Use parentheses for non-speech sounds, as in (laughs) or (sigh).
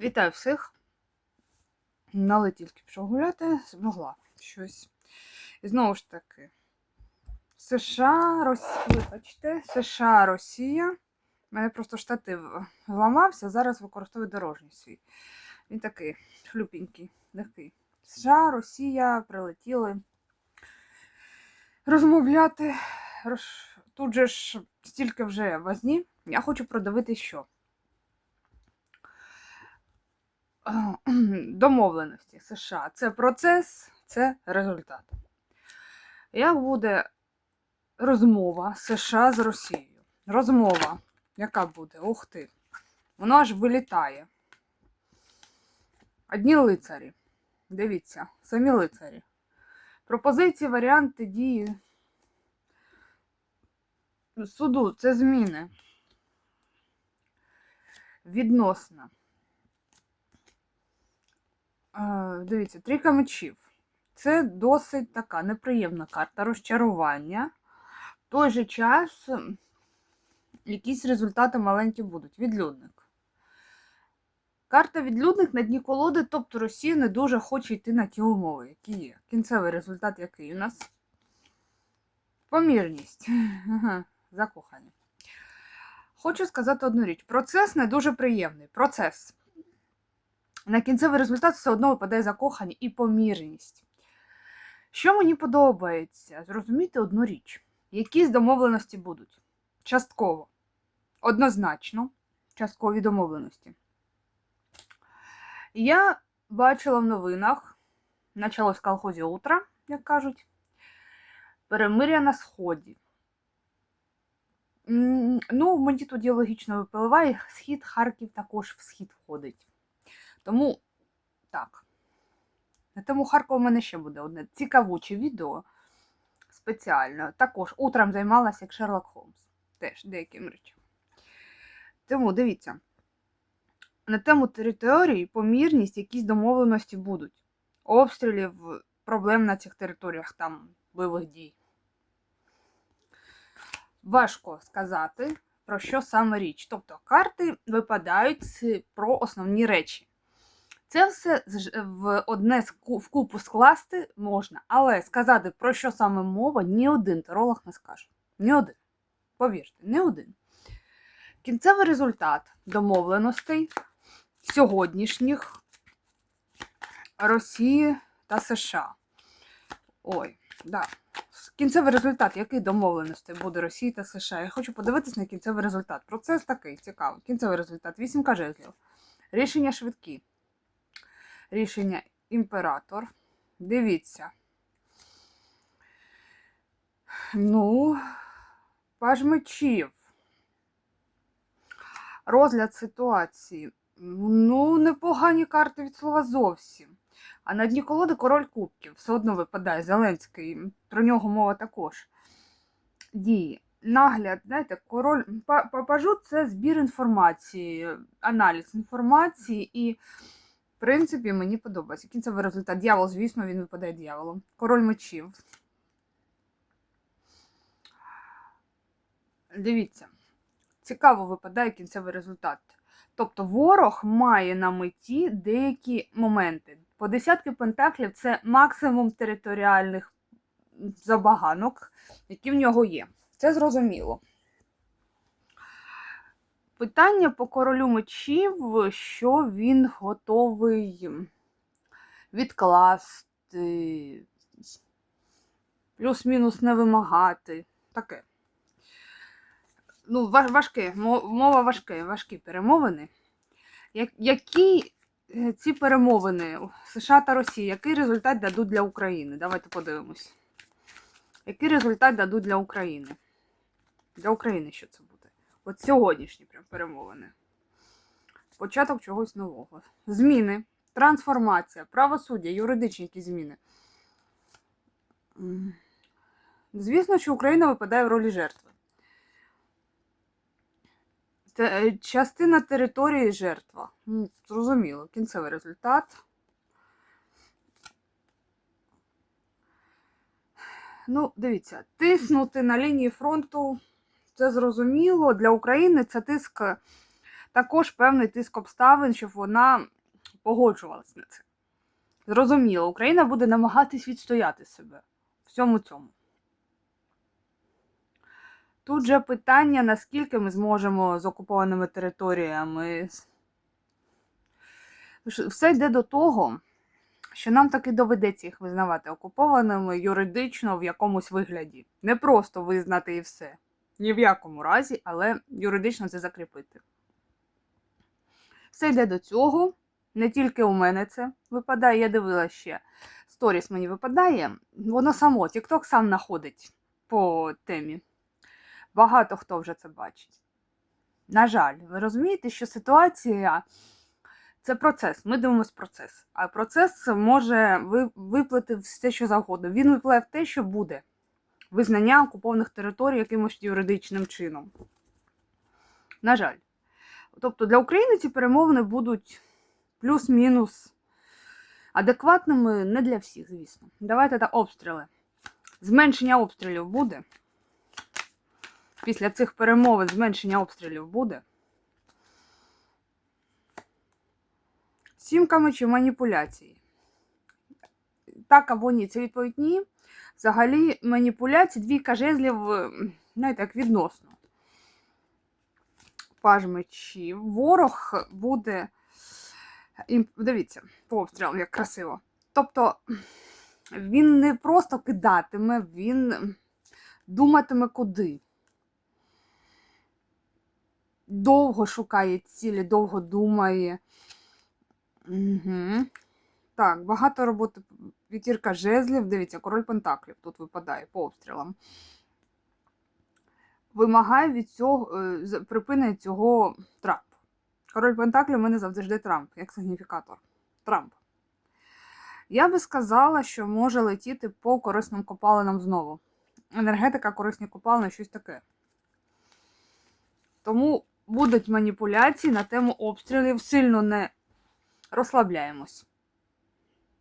Вітаю всіх. Але тільки пішов гуляти, змогла щось. І знову ж таки, США, Росія, вибачте, США, Росія. У мене просто штатив зламався, зараз використовую дорожній свій. Він такий хлюпенький, легкий. США, Росія прилетіли розмовляти. Тут же ж стільки вже возні. Я хочу продивити що. Домовленості США. Це процес, це результат. Як буде розмова США з Росією? Розмова, яка буде? Ух ти. Вона аж вилітає. Одні лицарі. Дивіться, самі лицарі. Пропозиції, варіанти дії суду це зміни. Відносно. Е, Дивіться, трійка мечів. Це досить така неприємна карта розчарування. В той же час якісь результати маленькі будуть. Відлюдник. Карта відлюдник на дні колоди, тобто Росія не дуже хоче йти на ті умови, які є. Кінцевий результат який у нас? Помірність. (laughs) Ага, закохані. Хочу сказати одну річ: процес не дуже приємний. Процес на кінцевий результат все одно випадає закохані і помірність. Що мені подобається, зрозуміти одну річ: якісь домовленості будуть. Частково. Однозначно, часткові домовленості. Я бачила в новинах, почалось в колхозі утра, як кажуть, перемиря на Сході. Ну, мені тоді логічно випливає, схід Харків також в схід входить. Тому так. На тему Харкова у мене ще буде одне цікавуче відео спеціально. Також утром займалася як Шерлок Холмс. Теж деяким речам. Тому дивіться. На тему території, помірність, якісь домовленості будуть. Обстрілів, проблем на цих територіях, там бойових дій. Важко сказати, про що саме річ. Тобто карти випадають про основні речі. Це все в одне в купу скласти можна, але сказати, про що саме мова, ні один таролог не скаже. Ні один. Повірте, ні один. Кінцевий результат домовленостей сьогоднішніх Росії та США. Ой, да. Кінцевий результат, який домовленостей буде Росії та США? Я хочу подивитись на кінцевий результат. Процес такий цікавий. Кінцевий результат. Вісімка жезлів. Рішення швидкі. Рішення імператор. Дивіться. Ну, паж мечів. Розгляд ситуації. Ну, непогані карти від слова зовсім. А на дні колоди король кубків. Все одно випадає Зеленський. Про нього мова також. Дії. Нагляд, знаєте, король па- папажу це збір інформації, аналіз інформації і, в принципі, мені подобається. Кінцевий результат. Дьявол, звісно, він випадає дьяволом. Король мечів. Дивіться, цікаво випадає кінцевий результат. Тобто ворог має на меті деякі моменти. По десятки пентаклів це максимум територіальних забаганок, які в нього є. Це зрозуміло. Питання по королю мечів, що він готовий відкласти, плюс-мінус не вимагати. Таке. Ну, важке, мова важке, важкі перемовини. Які е, ці перемовини США та Росія, який результат дадуть для України? Давайте подивимось. Який результат дадуть для України? Для України що це буде? От сьогоднішні прям перемовини. Початок чогось нового. Зміни, трансформація, правосуддя, юридичні якісь зміни. Звісно, що Україна випадає в ролі жертви. Е, Частина території жертва. Ну, зрозуміло, кінцевий результат. Ну, дивіться, тиснути на лінії фронту це зрозуміло. Для України це тиск також певний тиск обставин, щоб вона погоджувалась на це. Зрозуміло, Україна буде намагатись відстояти себе всьому цьому. Тут же питання, наскільки ми зможемо з окупованими територіями. Все йде до того, що нам таки доведеться їх визнавати окупованими юридично в якомусь вигляді. Не просто визнати і все. Ні в якому разі, але юридично це закріпити. Все йде до цього. Не тільки у мене це випадає, я дивилася ще. Сторіс мені випадає, воно само, TikTok сам знаходить по темі. Багато хто вже це бачить. На жаль, ви розумієте, що ситуація це процес. Ми дивимося процес. А процес може ви- виплити все, що завгодно. Він випливе в те, що буде визнання окупованих територій якимось юридичним чином. На жаль. Тобто для України ці перемовини будуть плюс-мінус адекватними не для всіх, звісно. Давайте та обстріли. Зменшення обстрілів буде. Після цих перемовин зменшення обстрілів буде. Сімками чи маніпуляції? Так або ні. Це відповідь ні. Взагалі, маніпуляції, двійка жезлів, знаєте, як відносно. Паж мечів. Ворог буде. Дивіться, по обстрілам, як красиво. Тобто він не просто кидатиме, він думатиме куди. Довго шукає цілі, довго думає. Угу. Так, багато роботи. П'ятірка жезлів. Дивіться, король Пентаклів тут випадає по обстрілам. Вимагає від цього е, припинення цього Трамп. Король Пентаклів мене завжди Трамп, як сигніфікатор. Трамп. Я би сказала, що може летіти по корисним копалинам знову. Енергетика, корисні копалини, щось таке. Тому будуть маніпуляції на тему обстрілів. Сильно не розслабляємось.